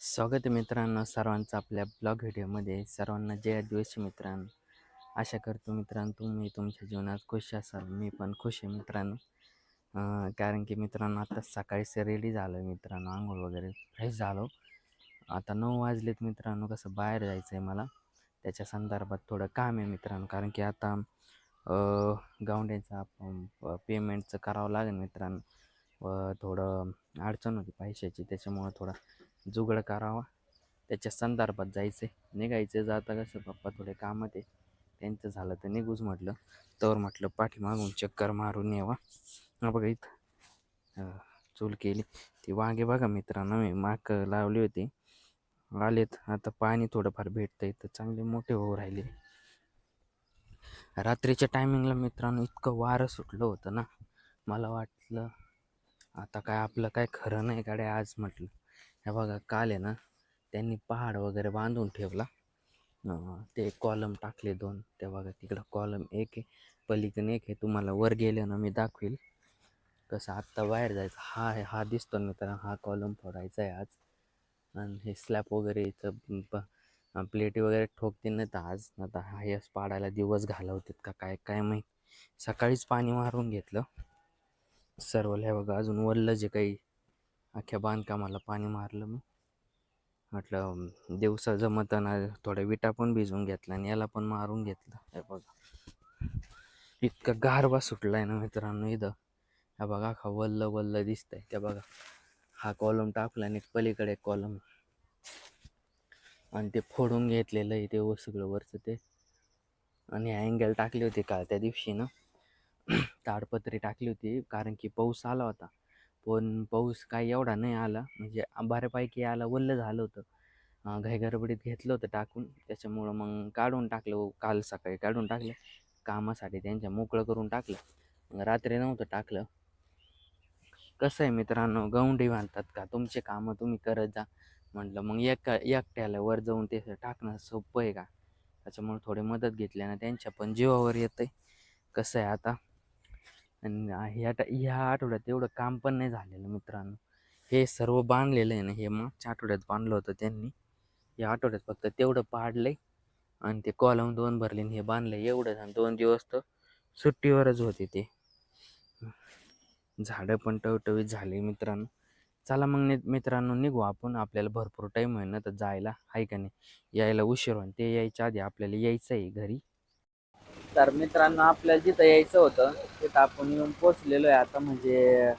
स्वागत आहे मित्रांनो सर्वांचं आपल्या ब्लॉग व्हिडिओमध्ये. सर्वांना जय आदिवासी मित्रांनो. आशा करतो मित्रांनो तुम्ही तुमच्या जीवनात खुश असाल. मी पण खुश आहे मित्रांनो. कारण की मित्रांनो आता सकाळीच रेडी झालो आहे मित्रांनो. आंघोळ वगैरे फ्रेश झालो. आता नऊ वाजलेत मित्रांनो. कसं बाहेर जायचं आहे मला. त्याच्या संदर्भात थोडं काम आहे मित्रांनो. कारण की आता अं, पेमेंटचं करावं लागेल मित्रांनो. व थोडं अडचण होती पैशाची. त्याच्यामुळं थोडं जुगड करावा. त्याच्या संदर्भात जायचं आहे निघायचं जाता कसं पप्पा थोडे कामात आहे. त्यांचं झालं तर निघूच म्हटलं. तर म्हटलं पाठीमागून चक्कर मारून यावा हा बघा इथं चूल केली. ती वांगे बघा मित्रांनो मी माक लावली होती. आलेत. आता पाणी थोडंफार भेटतंय. तर चांगले मोठे होऊ राहिले. रात्रीच्या टायमिंगला मित्रांनो इतकं वारं सुटलं होतं ना. मला वाटलं आता काय आपलं काय खरं नाही गाड्या आज म्हटलं. हे बघा काल आहे ना त्यांनी पहाड वगैरे बांधून ठेवला. ते कॉलम टाकले दोन. ते बघा तिकडं कॉलम एक आहे पलीकडे एक आहे. तुम्हाला वर गेलं ना मी दाखवेल. कसं आत्ता बाहेर जायचं. हा आहे हा दिसतो ना तर हा कॉलम फोडायचा आहे आज. आणि हे स्लॅब वगैरे इथं प प्लेटी वगैरे ठोकतील नाही तर आज. आता हा यस पाडायला दिवस घालवतात का काय काय माहीत. सकाळीच पाणी मारून घेतलं. सर्व हे बघा अजून वरलं जे काही अख्ख्या बांधकामाला पाणी मारलं मी. म्हटलं दिवसा जमताना थोड्या विटा पण भिजवून घेतला आणि याला पण मारून घेतलं. हे बघा. इतका गारवा सुटलाय ना मित्रांनो इथं. हा बघा हा वल्ल वल्ल दिसतंय. त्या बघा. हा कॉलम टाकला आणि पलीकडे कॉलम आणि ते फोडून घेतलेलं आहे ते सगळं वरचं ते. आणि अँगल टाकली होती का त्या दिवशी ना. ताडपत्री टाकली होती कारण की पाऊस आला होता. पण पाऊस काही एवढा नाही आला. म्हणजे बऱ्यापैकी आला वल्ल झालं होतं. घाईगरबडीत घाईगडबडीत घेतलं होतं टाकून. त्याच्यामुळं मग काढून टाकलं हो, काल सकाळी काढून टाकलं. कामासाठी त्यांच्या मोकळं करून टाकलं. रात्री नव्हतं टाकलं. कसं आहे मित्रांनो गौंडी बांधतात का? तुमचे कामं तुम्ही करत जा. म्हटलं मग एक एकट्याला वर जाऊन ते टाकणं सोपं आहे का? त्याच्यामुळे थोडी मदत घेतल्यानं त्यांच्या पण जीवावर येतं आहे कसं आहे आता? आणि ह्या टा ह्या आठवड्यात एवढं काम पण नाही झालेलं मित्रांनो. हे सर्व बांधलेलं आहे ना हे मागच्या आठवड्यात बांधलं होतं त्यांनी. या आठवड्यात फक्त तेवढं पाडलंय आणि ते कॉलम दोन भरले आणि हे बांधलं एवढंच आणि दोन दिवस तर सुट्टीवरच होते ते. झाडं पण टवटवीत झाले मित्रांनो. चला मग मित्रांनो निघू आपण. आपल्याला भरपूर टाईम आहे ना तर जायला आहे का नाही? यायला उशीर होईल. ते यायच्या आधी आपल्याला यायचं आहे घरी. तर मित्रांनो आपल्याला जिथं यायचं होतं तिथं आपण येऊन पोचलेलो आहे आता. म्हणजे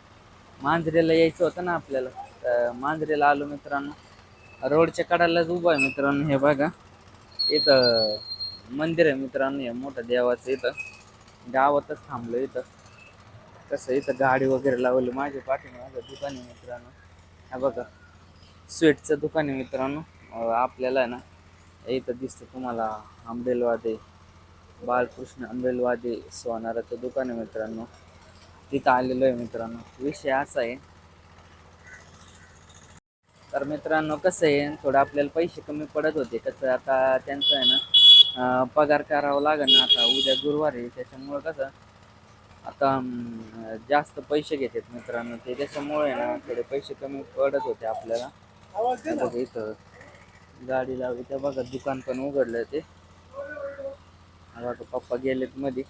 मांजरेला यायचं होतं ना आपल्याला. तर मांजरेला आलो मित्रांनो. रोडच्या कडालाच उभं आहे मित्रांनो हे बघा. इथं मंदिर आहे मित्रांनो हे मोठं देवाचं इथं. गावातच थांबलो इथं. कसं इथं गाडी वगैरे लावली माझ्या पाठीमागं दुकान आहे मित्रांनो. हा बघा स्वीटचं दुकान आहे मित्रांनो. आपल्याला आहे ना इथं दिसतं तुम्हाला आंबेलवादे बालकृष्ण आंबेलवादे सोनाराचं दुकान आहे मित्रांनो. तिथं आलेलो आहे मित्रांनो. विषय असा आहे. तर मित्रांनो कसं आहे थोडं आपल्याला पैसे कमी पडत होते. कसं आता त्यांचं आहे ना पगार करावा लागेल ना आता. उद्या गुरुवार आहे त्याच्यामुळं कसं आता जास्त पैसे घेतात मित्रांनो. ते त्याच्यामुळे ना थोडे पैसे कमी पडत होते आपल्याला. इथं गाडी लावली. त्या बघा दुकान पण उघडलं ते. मला वाटतं पप्पा गेलेत मध्ये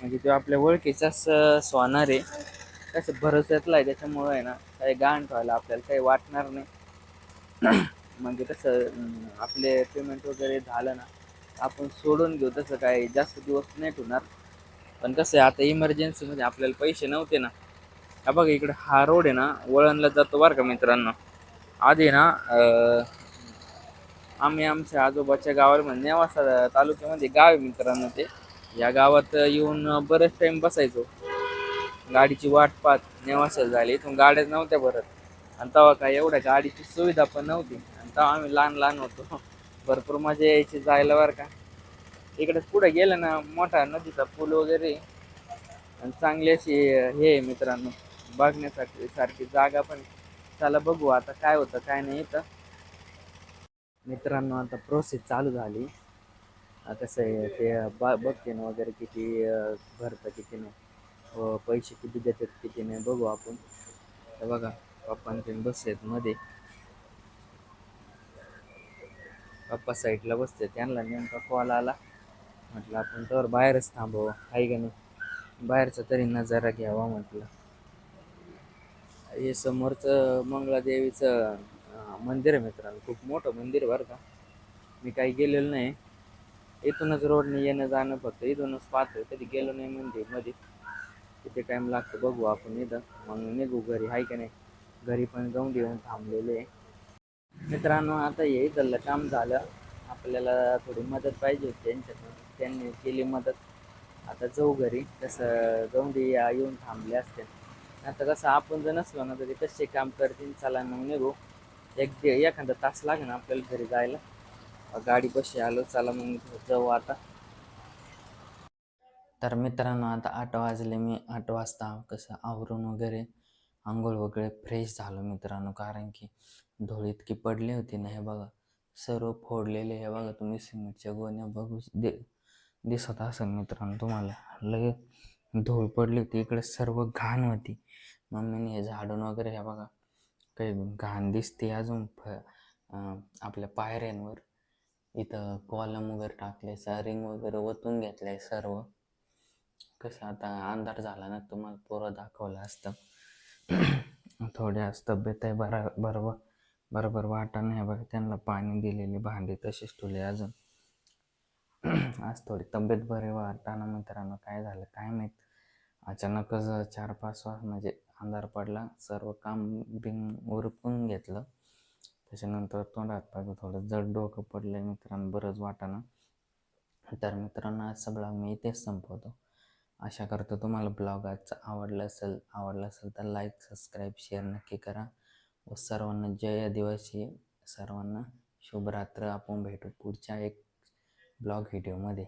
म्हणजे तो आपल्या ओळखीचाच अं, सोनार आहे. कसं भरोश्यातला आहे त्याच्यामुळं आहे ना काही गाण ठेवायला आपल्याला काही वाटणार नाही. म्हणजे कसं आपले पेमेंट वगैरे झालं ना आपण सोडून घेऊ. तसं काय जास्त दिवस नाही ठेवणार. पण कसं आहे आता इमर्जन्सीमध्ये आपल्याला पैसे नव्हते ना. हा बघा इकडे हा रोड आहे ना वळणला जातो बरं का मित्रांनो. आधी ना आम्ही आमच्या आजोबाच्या गावाला म्हणजे नेवासा तालुक्यामध्ये गाव आहे मित्रांनो ते. या गावात येऊन बरेच टाइम बसायचो. गाडीची वाट पाहत नेवासा झाली. इथून गाड्याच नव्हत्या भरत. आणि तेव्हा काय एवढ्या गाडीची सुविधा पण नव्हती. आणि तेव्हा आम्ही लहान लहान होतो. भरपूर मजा यायची जायला बरं का. इकडे पुढे गेलं ना मोठा नदीचा पूल वगैरे. आणि चांगली अशी हे आहे मित्रांनो. बघण्यासाठी सारखी जागा पण. चला बघू आता काय होतं काय नाही इथं. मित्रांनो आता प्रोसेस चालू झाली. कसं आहे ते बा बघते ना वगैरे किती भरतं किती नाही. व पैसे किती देतात किती नाही बघू आपण. तर बघा पप्पान ते बसलेत मध्ये. पप्पा साईडला बसते त्यांना नेमका कॉल आला. म्हटलं आपण तर बाहेरच थांबावं आहे का नाही? बाहेरचा तरी नजारा घ्यावा म्हटलं. हे समोरचं मंगळादेवीचं मंदिर आहे मित्रांनो खूप मोठं मंदिर बरं का. मी काही गेलेलो नाही. इथूनच रोडने येणं जाणं फक्त इथूनच पाहतोय कधी गेलो नाही मंदिरमध्ये किती टाईम लागतो बघू आपण इथं. मग निघू घरी आहे का नाही? घरी पण जाऊन येऊन थांबलेले आहे. मित्रांनो आता हे इथलं काम झालं. आपल्याला थोडी मदत पाहिजे होती त्यांच्याकडून. त्यांनी केली मदत. आता जाऊ घरी. तसं जाऊन दे या येऊन थांबले असते. आता कसं आपण जर नसलो ना तरी कसे काम करतील? चला मग निघू. एक दे एखादा तास लागेल आपल्याला घरी जायला. गाडी कशी आलो चला मग जाऊ आता. तर मित्रांनो आता आठ वाजले मी आठ वाजता कसं आवरून वगैरे आंघोळ वगैरे फ्रेश झालो मित्रांनो कारण की धूळ इतकी पडली होती ना हे बघा सर्व फोडलेले हे बघा तुम्ही सिमेंटच्या गोण्या बघू दे दिसत असेल मित्रांनो तुम्हाला. लगेच धूळ पडली होती इकडे सर्व घाण होती. मम्मीने हे झाडून वगैरे हे बघा काही घाण दिसते अजून फ आपल्या पायऱ्यांवर. इथं कॉलम वगैरे टाकले रिंग वगैरे ओतून घेतलंय सर्व. कसं आता अंधार झाला ना तुम्हाला पोरं दाखवलं असतं. थोड्याच तब्येत आहे बरा बरोबर बरोबर वाटा नाही बघा त्यांना पाणी दिलेली भांडी तशीच ठेवली अजून. आज थोडी तब्येत बरी वाटताना मित्रांनो काय झालं काय माहीत? अचानकच चार पाच वाज म्हणजे अंधार पडला सर्व काम बिंग उरकून घेतलं. त्याच्यानंतर तोंडात पाहिजे थोडं जड डोकं पडलं मित्रांनो बरंच वाटाणा. तर मित्रांनो आज सगळा मी इथेच संपवतो. आशा करतो तुम्हाला ब्लॉग आजचा आवडला असेल आवडला असेल तर लाईक सबस्क्राईब शेअर नक्की करा. व सर्वांना जय आदिवासी. सर्वांना शुभरात्र. आपण भेटू पुढच्या एक ब्लॉग व्हिडिओमध्ये